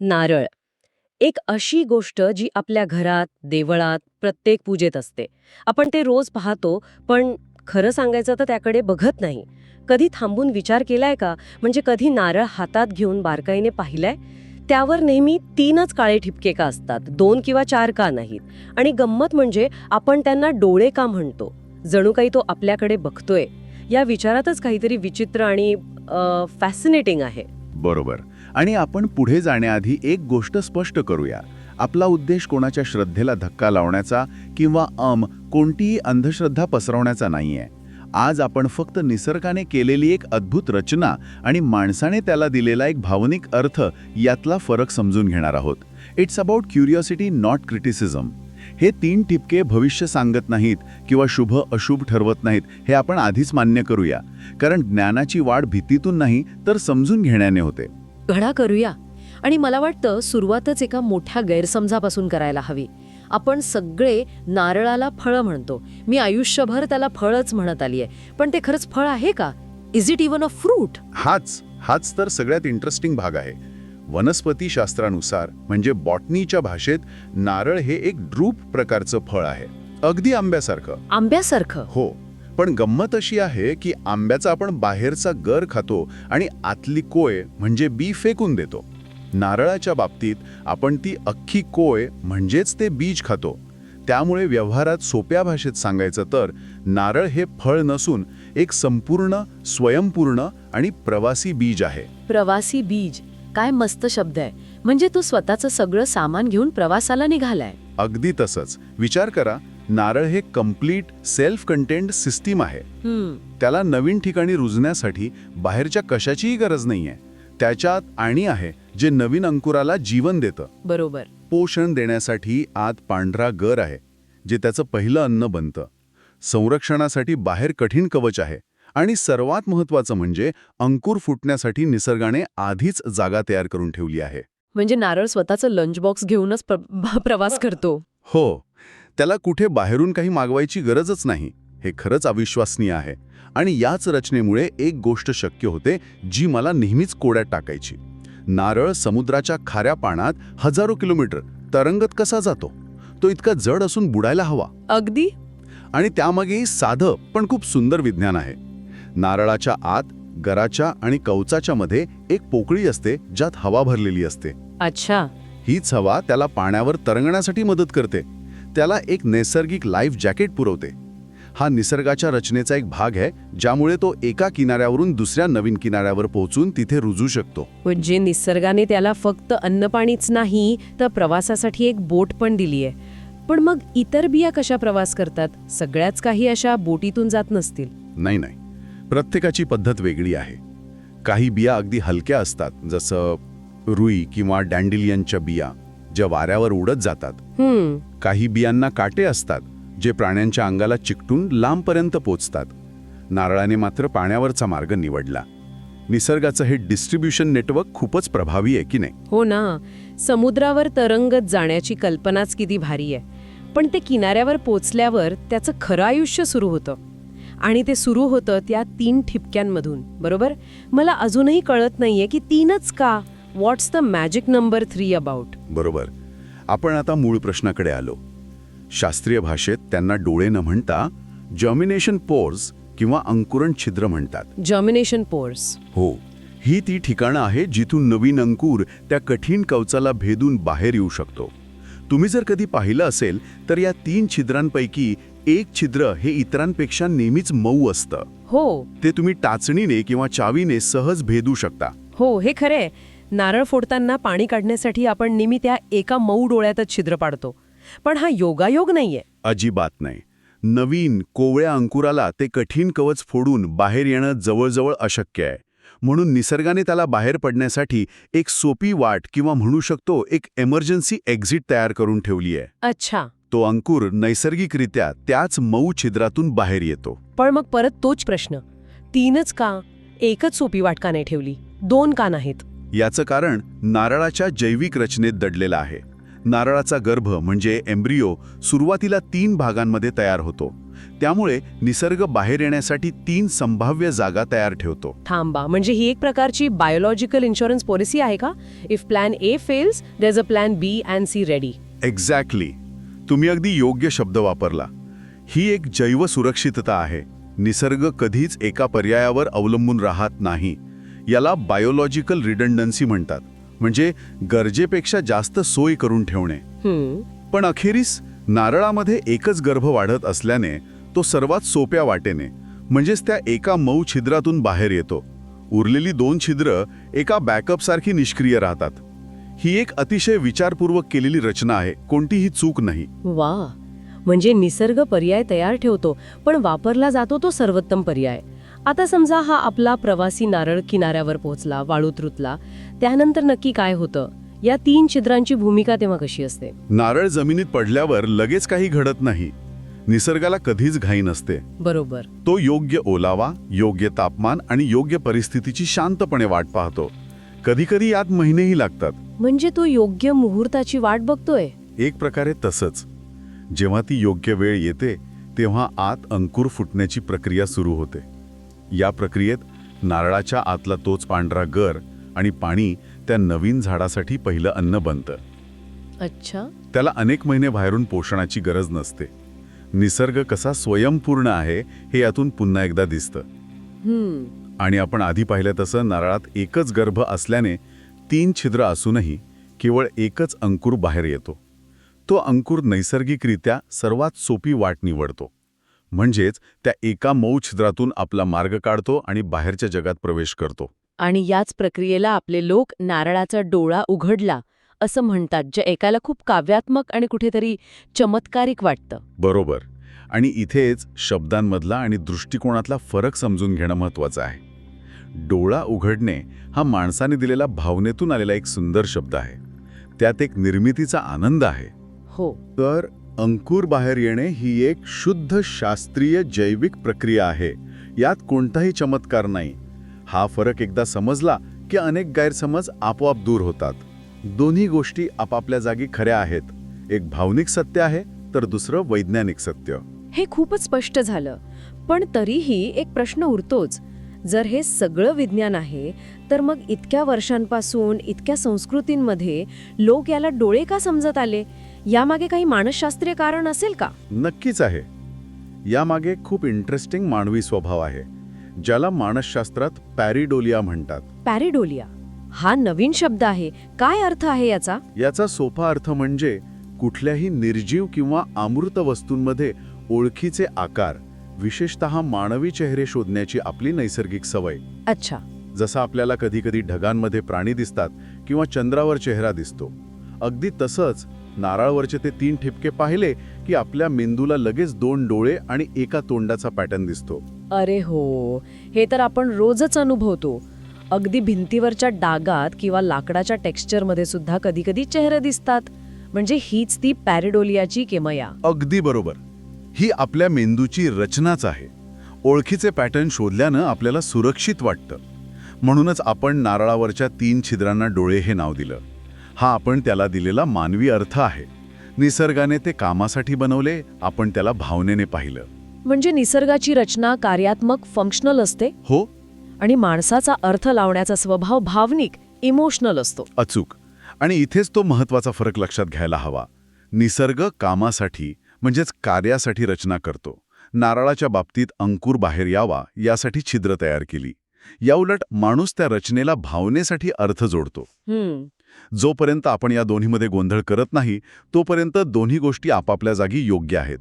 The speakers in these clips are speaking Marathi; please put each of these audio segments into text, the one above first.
नारळ. एक अशी गोष्ट जी आपल्या घरात देवळात प्रत्येक पूजेत असते. आपण ते रोज पाहतो पण खरं सांगायचं तर त्याकडे बघत नाही. कधी थांबून विचार केलाय का? म्हणजे कधी नारळ हातात घेऊन बारकाईने पाहिलाय? त्यावर नेहमी तीनच काळे ठिपके का असतात? दोन किंवा चार का नाहीत? आणि गंमत म्हणजे आपण त्यांना डोळे का म्हणतो? जणू काही तो आपल्याकडे बघतोय. या विचारातच काहीतरी विचित्र आणि फॅसिनेटिंग आहे. बरोबर. आणि आपण पुढे जाण्याआधी एक गोष्ट स्पष्ट करूया. आपला उद्देश कोणाच्या श्रद्धेला धक्का लावण्याचा किंवा अम कोणतीही अंधश्रद्धा पसरवण्याचा नाहीये. आज आपण फक्त निसर्गाने केलेली एक अद्भुत रचना आणि माणसाने त्याला दिलेला एक भावनिक अर्थ यातला फरक समजून घेणार आहोत. It's about curiosity not criticism हे तीन ठिपके भविष्य सांगत नाहीत किंवा शुभ अशुभ ठरवत नाहीत हे आपण आधीच मान्य करूया. कारण ज्ञानाची वाढ भीतीतून नाही तर समजून घेण्याने होते. घडा करूया. आणि मला वाटतं सुरुवातच एका मोठ्या गैरसमजापासून करायला हवी. आपण सगळे नारळाला फळं म्हणतो. मी आयुष्यभर त्याला फळच म्हणत आली आहे पण ते खरंच फळ आहे का? Is it even a fruit हाच हाच तर सगळ्यात इंटरेस्टिंग भाग आहे. वनस्पती शास्त्रानुसार म्हणजे बॉटनीच्या भाषेत नारळ हे एक ड्रूप प्रकारचं फळ आहे. अगदी आंब्यासारखं. आंब्यासारखं? हो. पण गंमत अशी आहे की आंब्याचा आपण बाहेरचा गर खातो आणि आतली कोय म्हणजे बी फेकून देतो. नारळाच्या बाबतीत आपण ती अख्खी कोय म्हणजेच ते बीज खातो. त्यामुळे व्यवहारात सोप्या भाषेत सांगायचं तर नारळ हे फळ नसून एक संपूर्ण स्वयंपूर्ण आणि प्रवासी बीज आहे. प्रवासी बीज? काय मस्त शब्द आहे. म्हणजे तू स्वतःचं सगळं सामान घेऊन प्रवासाला निघालाय. अगदी तसंच. विचार करा नारळ हे कंप्लीट सेल्फ कंटेंट सिस्टीम आहे त्याला नवीन ठिकाणी रुजण्यासाठी बाहेरच्या कशाचीही गरज नाहीये. त्याच्यात आणि आहे जे नवीन अंकुराला जीवन देतं. बरोबर. पोषण देण्यासाठी आत पांढरा गर आहे जे त्याचं पहिलं अन्न बनतं. संरक्षणासाठी बाहेर कठीण कवच आहे आणि सर्वात महत्वाचं म्हणजे अंकुर फुटण्यासाठी निसर्गाने आधीच जागा तयार करून ठेवली आहे. म्हणजे नारळ स्वतःचं लंच बॉक्स घेऊनच प्र- प्रवास करतो. हो. त्याला कुठे बाहेरून काही मागवायची गरजच नाही. हे खरंच अविश्वसनीय आहे. आणि याच रचनेमुळे एक गोष्ट शक्य होते जी मला नेहमीच कोड्यात टाकायची. नारळ समुद्राच्या खाऱ्या पाण्यात हजारो किलोमीटर तरंगत कसा जातो? तो इतका जड असून बुडायला हवा. अगदी? आणि त्यामागेही साधं पण खूप सुंदर विज्ञान आहे. नारळाच्या आत गराच्या आणि कवचाच्या मध्ये एक पोकळी असते ज्यात हवा भरलेली असते. अच्छा. हीच हवा त्याला पाण्यावर तरंगण्यासाठी मदत करते. त्याला एक नैसर्गिक लाईफ जॅकेट पुरवते. हा निसर्गाच्या रचनेचा एक भाग आहे ज्यामुळे तो एका किनाऱ्यावरून दुसऱ्या नवीन किनाऱ्यावर पोहोचून तिथे रुजू शकतो. म्हणजे निसर्गाने त्याला फक्त अन्नपाणीच नाही तर प्रवासासाठी एक बोट पण दिली आहे पण मग इतर बिया कशा प्रवास करतात? सगळ्याच काही अशा बोटीतून जात नसतील. नाही नाही. प्रत्येकाची पद्धत वेगळी आहे. काही बिया अगदी हलक्या असतात जसं रुई किंवा डॅन्डिलियनच्या बिया. ज्या वाऱ्यावर उडत जातात. काही बियांना काटे असतात जे प्राण्यांच्या अंगाला चिकटून लांबपर्यंत पोचतात. नारळाने मात्र पाण्यावरचा मार्ग निवडला. निसर्गाचं हे डिस्ट्रीब्युशन नेटवर्क खूपच प्रभावी आहे की नाही? हो ना. समुद्रावर तरंगत जाण्याची कल्पनाच किती भारी आहे. पण ते किनाऱ्यावर पोचल्यावर त्याचं खरं आयुष्य सुरू होतं. आणि ते सुरू होतं त्या तीन ठिपक्यांमधून बरोबर? मला अजूनही कळत नाहीये की तीनच का? What's the magic number three about बरोबर. आपण आता मूळ प्रश्नाकडे आलो. शास्त्रीय भाषेत त्यांना डोळे न म्हणता जर्मिनेशन पोर्स किंवा अंकुरण छिद्र म्हणतात. जर्मिनेशन पोर्स हो ही ती ठिकाणं आहे जिथून नवीन अंकुर त्या कठीण कवचाला भेदून बाहेर येऊ शकतो. तुम्ही जर कधी पाहिलं असेल तर या तीन छिद्रांपैकी एक छिद्र हे इतरांपेक्षा नेहमीच मऊ असतं. हो. ते तुम्ही टाचणीने किंवा चावीने सहज भेदू शकता. हो हे खरे नारळ फोडताना पाणी काढण्यासाठी आपण नेहमी त्या एका मऊ डोळ्यातच छिद्र पाडतो. पण हा योगायोग नाहीये. अजिबात नाही. नवीन कोवळ्या अंकुराला ते कठीण कवच फोडून बाहेर येणं जवळजवळ अशक्य आहे. म्हणून निसर्गाने त्याला बाहेर पडण्यासाठी एक सोपी वाट किंवा म्हणू शकतो एक एमर्जन्सी एक्झिट तयार करून ठेवली आहे. अच्छा. तो अंकुर नैसर्गिकरित्या त्याच मऊ छिद्रातून बाहेर येतो. पण मग परत तोच प्रश्न. तीनच का एकच सोपी वाट का नाही ठेवली? दोन का नाहीत? याचं कारण नारळाच्या जैविक रचनेत दडलेलं आहे. नारळाचा गर्भ म्हणजे एम्ब्रियो सुरुवातीला तीन भागांमध्ये तयार होतो. त्यामुळे निसर्ग बाहेर येण्यासाठी तीन संभाव्य जागा तयार ठेवतो. थांबा म्हणजे ही एक प्रकारची बायोलॉजिकल इन्शुरन्स पॉलिसी आहे का? If plan A fails there is a plan B and C ready exactly तुम्ही अगदी योग्य शब्द वापरला. ही एक जैव सुरक्षितता आहे. निसर्ग कधीच एका पर्यायावर अवलंबून राहत नाही. याला बायोलॉजिकल रिडंडन्सी म्हणतात. म्हणजे गरजेपेक्षा जास्त सोय करून ठेवणे. पण अखेरीस नारळामध्ये एकच गर्भ वाढत असल्याने तो सर्वात सोप्या वाटेने म्हणजेच त्या एका मऊ छिद्रातून बाहेर येतो. उरलेली दोन छिद्र एका बॅकअपसारखी निष्क्रिय राहतात. ही एक अतिशय विचारपूर्वक केलेली रचना आहे कोणतीही चूक नाही. वा म्हणजे निसर्ग पर्याय तयार ठेवतो पण वापरला जातो तो सर्वोत्तम पर्याय. आता समजा हा आपला प्रवासी नारळ किनाऱ्यावर पोहोचला वाळूत रुतला त्यानंतर नक्की काय होतं? या तीन छिद्रांची भूमिका तेव्हा कशी असते? नारळ जमिनीत पडल्यावर लगेच काही घडत नाही. निसर्गाला कधीच घाई नसते. बरोबर. तो योग्य ओलावा योग्य तापमान आणि योग्य परिस्थितीची शांतपणे वाट पाहतो. कधीकधी यात महिनेही लागतात. म्हणजे तो योग्य मुहूर्ताची वाट बघतोय? एक प्रकारे तसंच. जेव्हा ती योग्य वेळ येते तेव्हा आत अंकुर फुटण्याची प्रक्रिया सुरू होते. या प्रक्रियेत नारळाच्या आतला तोच पांढरा गर आणि पाणी त्या नवीन झाडासाठी पहिलं अन्न बनतं. अच्छा. त्याला अनेक महिने बाहेरून पोषणाची गरज नसते. निसर्ग कसा स्वयंपूर्ण आहे हे यातून पुन्हा एकदा दिसतं. आणि आपण आधी पाहिलं तसं नारळात एकच गर्भ असल्याने तीन छिद्र असूनही केवळ एकच अंकुर बाहेर येतो. तो अंकुर नैसर्गिकरित्या सर्वात सोपी वाट निवडतो. म्हणजेच त्या एका मऊ छिद्रातून आपला मार्ग काढतो आणि बाहेरच्या जगात प्रवेश करतो. आणि याच प्रक्रियेला आपले लोक नारळाचा डोळा उघडला असं म्हणतात जे ऐकायला खूप काव्यात्मक आणि कुठेतरी चमत्कारिक वाटतं. बरोबर. आणि इथेच शब्दांमधला आणि दृष्टिकोनातला फरक समजून घेणं महत्वाचं आहे. डोळा उघडणे हा माणसाने दिलेला भावनेतून आलेला एक सुंदर शब्द आहे. त्यात एक निर्मितीचा आनंद आहे. हो. तर अंकुर बाहेर येणे ही एक शुद्ध शास्त्रीय जैविक प्रक्रिया आहे. यात कोणताही चमत्कार नाही. हा फरक एकदा समजला की अनेक गैरसमज आपोआप दूर होतात. दोन्ही गोष्टी आपापल्या जागी खऱ्या आहेत. एक भावनिक सत्य आहे तर दुसरं वैज्ञानिक सत्य. हे खूपच स्पष्ट झालं पण तरीही एक प्रश्न उरतोच. जर हे सगळं विज्ञान आहे तर मग इतक्या वर्षांपासून इतक्या संस्कृतींमध्ये लोक याला डोळे का समजत आले? यामागे काही मानसशास्त्रीय कारण असेल का? नक्कीच आहे. यामागे खूप इंटरेस्टिंग मानवी स्वभाव आहे ज्याला मानसशास्त्रात पॅरिडोलिया म्हणतात. पॅरिडोलिया? हा नवीन शब्द आहे. काय अर्थ आहे याचा? याचा सोपा अर्थ म्हणजे कुठल्याही निर्जीव किंवा अमृत वस्तूंमध्ये ओळखीचे आकार विशेषतः मानवी चेहरे शोधण्याची आपली नैसर्गिक सवय. अच्छा. जसं आपल्याला कधीकधी ढगांमध्ये प्राणी दिसतात किंवा चंद्रावर चेहरा दिसतो अगदी तसंच नारळवरचे ते तीन ठिपके पाहिले की आपल्या मेंदूला लगेच दोन डोळे आणि एका तोंडाचा पॅटर्न दिसतो. अरे हो हे तर आपण रोजच अनुभवतो. अगदी भिंतीवरच्या डागात किंवा लाकडाच्या टेक्स्चरमध्ये सुद्धा कधी कधी चेहरे दिसतात. म्हणजे हीच ती पॅरिडोलियाची किमया. अगदी बरोबर. ही आपल्या मेंदूची रचनाच आहे. ओळखीचे पॅटर्न शोधल्यानं आपल्याला सुरक्षित वाटतं. म्हणूनच आपण नारळावरच्या तीन छिद्रांना डोळे हे नाव दिलं. हा आपण त्याला दिलेला मानवी अर्थ आहे. निसर्गाने ते कामासाठी बनवले आपण त्याला भावनेने पाहिलं. म्हणजे निसर्गाची रचना कार्यात्मक फंक्शनल असते? हो. आणि माणसाचा अर्थ लावण्याचा स्वभाव भावनिक इमोशनल असतो. अचूक. आणि इथेच तो महत्त्वाचा फरक लक्षात घ्यायला हवा. निसर्ग कामासाठी म्हणजेच कार्यासाठी रचना करतो. नारळाच्या बाबतीत अंकुर बाहेर यावा यासाठी छिद्र तयार केली. याउलट माणूस त्या रचनेला भावनेसाठी अर्थ जोडतो. जोपर्यंत आपण या दोन्हीमध्ये गोंधळ करत नाही तोपर्यंत दोन्ही गोष्टी आपापल्या जागी योग्य आहेत.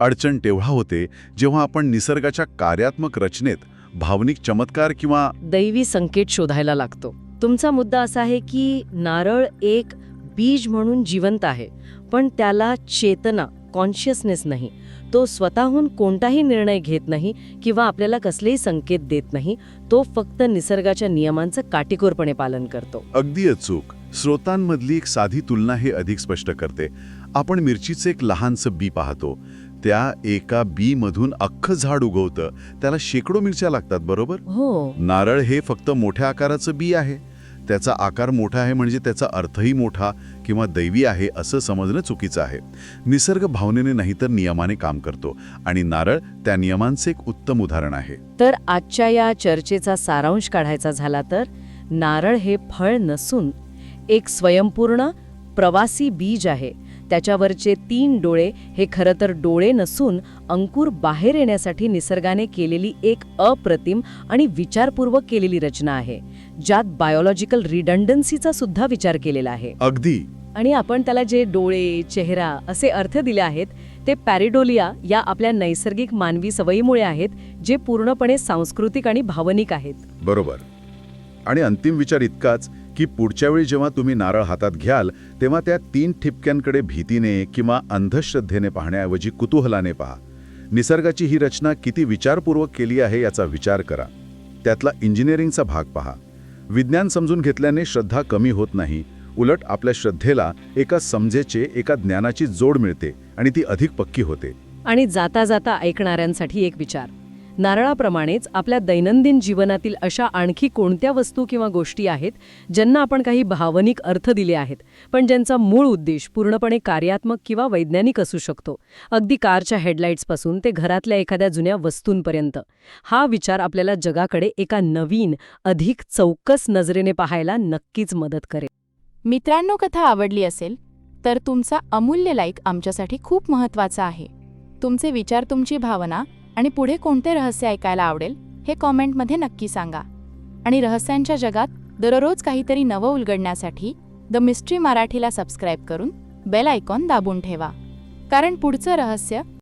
अडचण तेव्हा होते जेव्हा आपण निसर्गाच्या कार्यात्मक रचनेत भावनिक चमत्कार किंवा दैवी संकेत शोधायला लागतो. तुमचा मुद्दा असा आहे की नारळ एक बीज म्हणून जिवंत आहे पण त्याला चेतना कॉन्शियसनेस नाही. तो स्वतःहून कोणताही निर्णय घेत नाही किंवा आपल्याला कसलेही संकेत देत नाही तो फक्त निसर्गाच्या नियमांचं काटेकोरपणे पालन करतो. अगदी अचूक. स्रोतांमधली एक साधी तुलना हे अधिक स्पष्ट करते. आपण मिरचीचं एक लहानसं बी पाहतो. त्या एका बी मधून अख्खं झाड उगवतं. त्याला शेकडो मिरच्या लागतात बरोबर? हो. नारळ हे फक्त मोठ्या आकाराचं बी आहे. त्याचा आकार मोठा आहे म्हणजे त्याचा अर्थही मोठा. किंवा दैवी आहे असं समजणं चुकीचं आहे. निसर्ग भावनेने नाही तर नियमाने काम करतो आणि नारळ त्या नियमांचे एक उत्तम उदाहरण आहे. तर आजच्या या चर्चेचा सारांश काढायचा झाला तर नारळ हे फळ नसून एक स्वयंपूर्ण प्रवासी बीज आहे. त्याच्यावरचे तीन डोळे हे खरं तर डोळे नसून अंकुर बाहेर येण्यासाठी निसर्गाने केलेली एक अप्रतिम आणि विचारपूर्वक केलेली रचना आहे ज्यात बायोलॉजिकल रिडंडन्सीचा सुद्धा विचार केलेला आहे. अगदी. आणि आपण त्याला जे डोळे चेहरा असे अर्थ दिले आहेत ते पॅरिडोलिया या आपल्या नैसर्गिक मानवी सवयीमुळे आहेत जे पूर्णपणे सांस्कृतिक आणि भावनिक आहेत. बरोबर. आणि अंतिम विचार इतकाच की पुढच्या वेळी जेव्हा तुम्ही नारळ हातात घ्याल तेव्हा त्या तीन ठिपक्यांकडे भीतीने किंवा अंधश्रद्धेने पाहण्याऐवजी कुतूहलाने पहा. निसर्गाची ही रचना किती विचारपूर्वक केली आहे याचा विचार करा. त्यातला इंजिनिअरिंगचा भाग पहा. विज्ञान समजून घेतल्याने श्रद्धा कमी होत नाही. उलट आपल्या श्रद्धेला एका समजेचे एका ज्ञानाची जोड मिळते आणि ती अधिक पक्की होते. आणि जाता जाता ऐकणाऱ्यांसाठी एक विचार. नारळाप्रमाणेच आपल्या दैनंदिन जीवनातील अशा आणखी कोणत्या वस्तू किंवा गोष्टी आहेत ज्यांना आपण काही भावनिक अर्थ दिले आहेत पण ज्यांचा मूळ उद्देश पूर्णपणे कार्यात्मक किंवा वैज्ञानिक असू शकतो? अगदी कारच्या हेडलाईट्सपासून ते घरातल्या एखाद्या जुन्या वस्तूंपर्यंत. हा विचार आपल्याला जगाकडे एका नवीन अधिक चौकस नजरेने पाहायला नक्कीच मदत करेल. मित्रांनो कथा आवडली असेल तर तुमचा अमूल्य लाईक आमच्यासाठी खूप महत्त्वाचा आहे. तुमचे विचार तुमची भावना आणि पुढे कोणते रहस्य ऐकायला आवडेल हे कॉमेंटमध्ये नक्की सांगा. आणि रहस्यांच्या जगात दररोज काहीतरी नवं उलगडण्यासाठी द मिस्ट्री मराठीला सबस्क्राईब करून बेल आयकॉन दाबून ठेवा. कारण पुढचं रहस्य